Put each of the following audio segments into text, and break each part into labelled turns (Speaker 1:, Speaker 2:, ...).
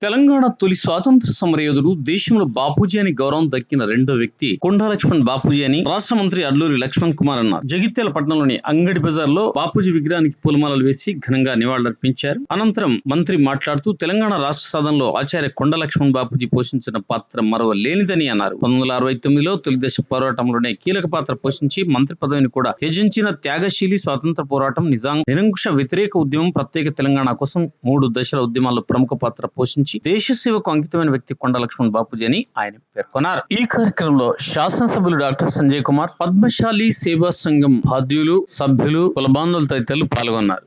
Speaker 1: తెలంగాణ తొలి స్వాతంత్ర సమరయోధుడు దేశంలో బాపూజీ అని గౌరవం దక్కిన రెండో వ్యక్తి కొండా లక్ష్మణ్ బాపూజీ అని రాష్ట్ర మంత్రి అల్లూరి లక్ష్మణ్ కుమార్ అన్నారు. జగిత్యాల పట్టణంలోని అంగడి బజార్లో బాపూజీ విగ్రహానికి పూలమాలలు వేసి ఘనంగా నివాళులర్పించారు. అనంతరం మంత్రి మాట్లాడుతూ తెలంగాణ రాష్ట్ర సాధనలో ఆచార్య కొండ లక్ష్మణ్ బాపూజీ పోషించిన పాత్ర మరవ లేనిదని అన్నారు. పంతొమ్మిది వందల అరవై తొమ్మిదిలో తొలిదశ పోరాటంలోనే కీలక పాత్ర పోషించి మంత్రి పదవిని కూడా త్యజించిన త్యాగశీలి స్వాతంత్ర పోరాటం నిజాం. నిరంకుశ వ్యతిరేక ఉద్యమం ప్రత్యేక తెలంగాణ కోసం మూడు దశల ఉద్యమాల్లో ప్రముఖ పాత్ర పోషించి దేశ సేవకు అంకితమైన వ్యక్తి కొండ లక్ష్మణ్ బాపూజీ అని ఆయన పేర్కొన్నారు. ఈ కార్యక్రమంలో శాసనసభ్యులు డాక్టర్ సంజయ్ కుమార్ పద్మశాలి సేవా సంఘం బాధ్యులు సభ్యులు కులబాంధులు తదితరులు పాల్గొన్నారు.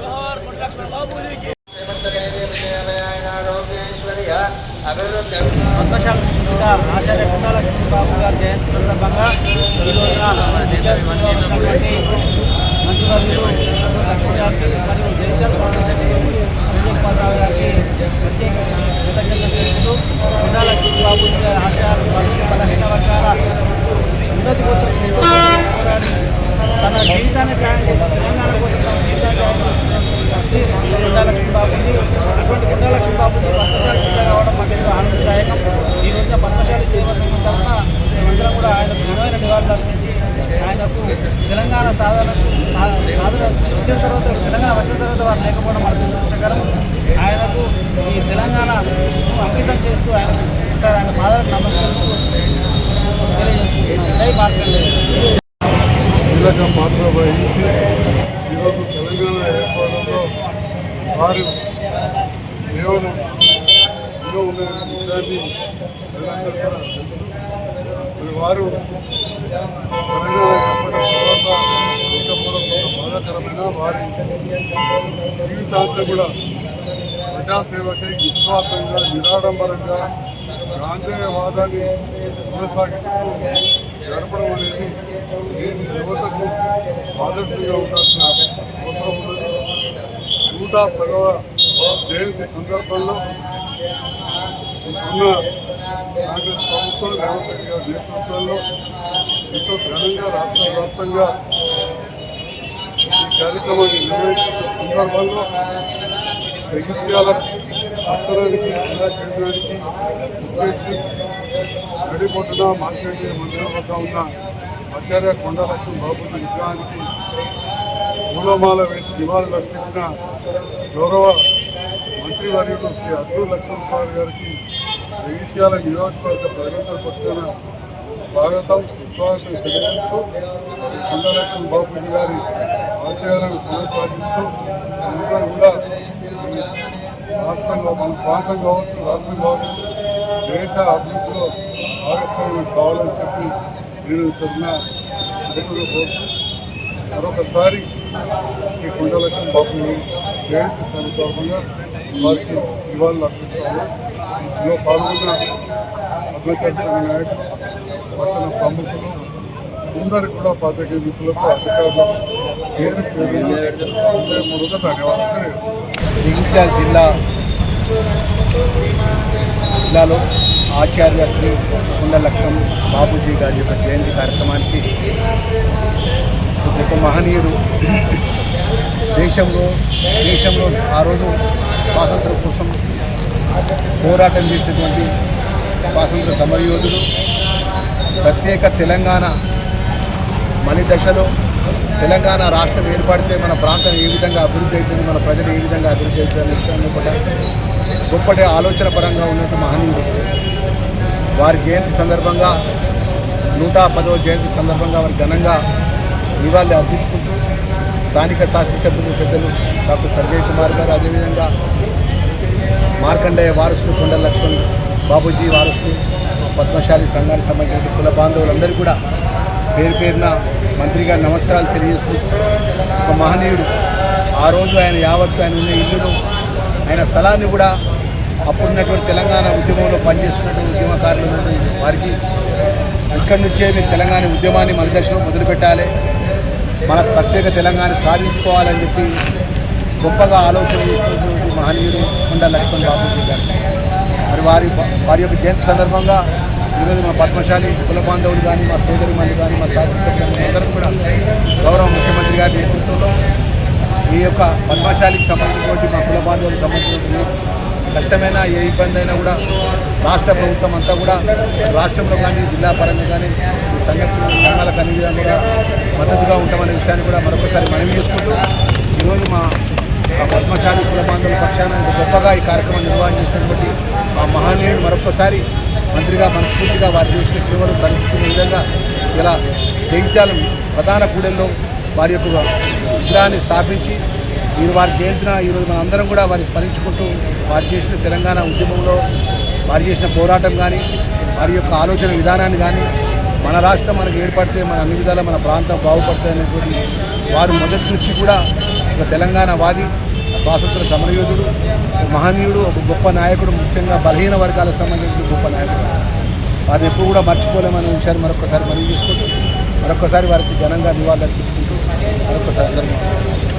Speaker 2: పద్మశాల ఆచార్య కుండాల బాబు గారి జయంతి సందర్భంగా ఈ రోజున మంత్రివర్యులు మరియు జయచంద్ర స్వామి సభ్యులు సంజయ్ కుమార్ రావు గారికి ప్రత్యేక కృతజ్ఞతలు తెలుపుతూ కుండాల బాబు గారి ఆశయాలు బలహీన బలహీన వర్గాల ఉన్నతి కోసం ఎంతో పోరాడి తన జీవితాన్ని త్యాగం చేసి తెలంగాణ కోసం తన జీవితాన్ని త్యాగం చేసినటువంటి వ్యక్తి కుండా లక్ష్మీ బాబుజీ అటువంటి కుండా లక్ష్మీ బాబుజీ పద్మశాలి కింద కావడం మాకు ఎంతో ఆనందదాయకం ఈ రోజున పద్మశాలి సేవా సంఘం తరఫున మేమందరం కూడా ఆయనకు ఘనమైన నివాళులు అర్పించి ఆయనకు తెలంగాణ సాధన సాధన వచ్చిన తర్వాత తెలంగాణ వచ్చిన తర్వాత వారు లేకపోవడం మన దురదృష్టకరం. ఆయనకు ఈ తెలంగాణ అంకితం చేస్తూ ఆయన సార్ ఆయన బాధలకు నమస్కరిస్తూ తెలియజేస్తున్నాం. జై మార్కండే.
Speaker 3: కీలక పాత్ర వహించి ఈరోజు తెలంగాణ ఏర్పాటులో వారు సేవలు ఎన్నో ఉన్నాయనే విషయాన్ని తెలంగాణ కూడా తెలుసు. వారు తెలంగాణ ఏర్పడిన తర్వాత లేకపోవడం కొంత కూడా వారి జీవితాంతం కూడా ప్రజాసేవకై నిస్వార్థంగా నిరాడంబరంగా గాంధేయవాదాన్ని కొనసాగిస్తూ గడపడం అనేది నేను యువతకు ఆదర్శంగా ఉండాల్సిన అవసరం ఉన్నది నూట పదవ జయంతి సందర్భంలో ఉన్న కాంగ్రెస్ ప్రభుత్వం రేవంత్ రెడ్డి గారి నేతృత్వంలో ఎంతో ఘనంగా రాష్ట్ర వ్యాప్తంగా కార్యక్రమాన్ని నిర్వహించిన సందర్భంలో జగిత్యాల పట్టణానికి జిల్లా కేంద్రానికి వచ్చేసి నడిపొట్టున మార్కెట్ మందిరం వద్ద ఉన్న ఆచార్య కొండలక్ష్మి బాబుజీ విగ్రహానికి పూలమాల వేసి నివాళులు అర్పించిన గౌరవ మంత్రివర్యులు శ్రీ అబ్దుల్ లక్ష్మణ్ కుమార్ గారికి జగిత్యాల నియోజకవర్గ ప్రజలందరూ పక్షాన స్వాగతం సుస్వాగతం తెలియజేస్తూ కొండలక్ష్మణ్ బాబుజీ గారి ఆశయాలను కొనసాగిస్తూ అందరూ కూడా రాష్ట్రంలో మన ప్రాంతం కావచ్చు రాష్ట్రం కావచ్చు దేశ అభివృద్ధిలో భాగస్వామ్యం కావాలని చెప్పి నేను ఇక్కడున్న మిత్రులు కోరుతూ మరొకసారి ఈ కొండలక్ష్మి బాబుని జయంతి సందర్భంగా వారికి నివాళులు అర్పిస్తాము ఇందులో పాల్గొన్న పద్మశాలి నాయకులు పట్టణ ప్రముఖులు అందరికీ కూడా పాత్రికేయ మిత్రులకు అధికారులకు
Speaker 2: జగిత్యాల జిల్లా జిల్లాలో ఆచార్య శ్రీ కుండ లక్ష్మణ్ బాబూజీ గారి యొక్క జయంతి కార్యక్రమానికి ఒక మహనీయుడు. దేశంలో దేశంలో ఆ రోజు స్వాతంత్రం కోసం పోరాటం చేసినటువంటి స్వాతంత్ర సమరయోధుడు ప్రత్యేక తెలంగాణ మలి దశలో
Speaker 4: తెలంగాణ రాష్ట్రం ఏర్పడితే మన ప్రాంతం ఏ విధంగా అభివృద్ధి అవుతుంది మన ప్రజలు ఏ విధంగా అభివృద్ధి అవుతుంది అనే విషయాన్ని కూడా గొప్పటి ఆలోచన పరంగా ఉన్నట్టు మహనీయుడు వారి జయంతి సందర్భంగా నూట పదవ జయంతి సందర్భంగా వారి ఘనంగా నివాళి అర్పించుకుంటూ స్థానిక శాసనసభ్యులు పెద్దలు డాక్టర్ సంజయ్ కుమార్ గారు అదేవిధంగా మార్కండేయ వారసులు కొండ లక్ష్మణ్ బాబూజీ వారసులు పద్మశాలి సంఘానికి సంబంధించిన కుల బాంధవులందరూ కూడా పేరు పేరున మంత్రి గారు నమస్కారాలు తెలియజేస్తూ ఒక మహనీయుడు. ఆ రోజు ఆయన యావత్తు ఆయన ఉన్న ఇల్లును ఆయన స్థలాన్ని కూడా అప్పుడున్నటువంటి తెలంగాణ ఉద్యమంలో పనిచేస్తున్నటువంటి ఉద్యమకారులు వారికి ఇక్కడి నుంచే మీరు తెలంగాణ ఉద్యమాన్ని మన దశలో మొదలుపెట్టాలి. మన ప్రత్యేక తెలంగాణ సాధించుకోవాలని చెప్పి గొప్పగా ఆలోచన చేస్తున్నటువంటి మహనీయుడు కొండ లక్ష్మణ్ బాబు గారు. మరి వారి వారి యొక్క జయంతి సందర్భంగా ఈరోజు మా పద్మశాలి కుల బాంధవులు కానీ మా సోదరి మంది కానీ మా శాసనసభ్యులు అందరం కూడా గౌరవ ముఖ్యమంత్రి గారి నేతృత్వంలో ఈ యొక్క పద్మశాలికి సంబంధించినటువంటి మా కుల బాంధవులకు సంబంధించినటువంటి కష్టమైన ఏ ఇబ్బంది అయినా కూడా రాష్ట్ర ప్రభుత్వం అంతా కూడా రాష్ట్రంలో కానీ జిల్లా పరంగా కానీ ఈ సంఘటన సంఘాలకు అన్ని విధంగా కూడా మద్దతుగా ఉంటామనే విషయాన్ని కూడా మరొకసారి మనవి చేసుకుంటూ ఈరోజు మా ఆ పద్మశాలి కుల బాంధవుల పక్షాన గొప్పగా ఈ కార్యక్రమం నిర్వహణ చేసినటువంటి ఆ మహనీయుడు మరొకసారి మంత్రిగా మనస్ఫూర్తిగా వారు చేసిన సేవలు తలుచుకునే విధంగా ఇలా జగిత్యాల ప్రధాన కూడెల్లో వారి యొక్క విగ్రహాన్ని స్థాపించి మీరు వారు జయంతిన ఈరోజు మన అందరం కూడా వారిని స్మరించుకుంటూ వారు చేసిన తెలంగాణ ఉద్యమంలో వారు చేసిన పోరాటం కానీ వారి యొక్క ఆలోచన విధానాన్ని కానీ మన రాష్ట్రం మనకు ఏర్పడితే మన అన్ని విధాలా మన ప్రాంతం బాగుపడుతుంది అనేటువంటి వారు మొదటి నుంచి కూడా ఒక తెలంగాణ వాది స్వాతంత్ర సమరయోధుడు మహనీయుడు ఒక గొప్ప నాయకుడు ముఖ్యంగా బలహీన వర్గాలకు సంబంధించిన గొప్ప నాయకుడు. వారిని ఎప్పుడు కూడా మర్చిపోలేమని విషయాన్ని మరొకసారి మనం చేసుకుంటూ మరొకసారి వారికి ఘనంగా నివాళులు అర్పించుకుంటూ మరొకసారి అందరికీ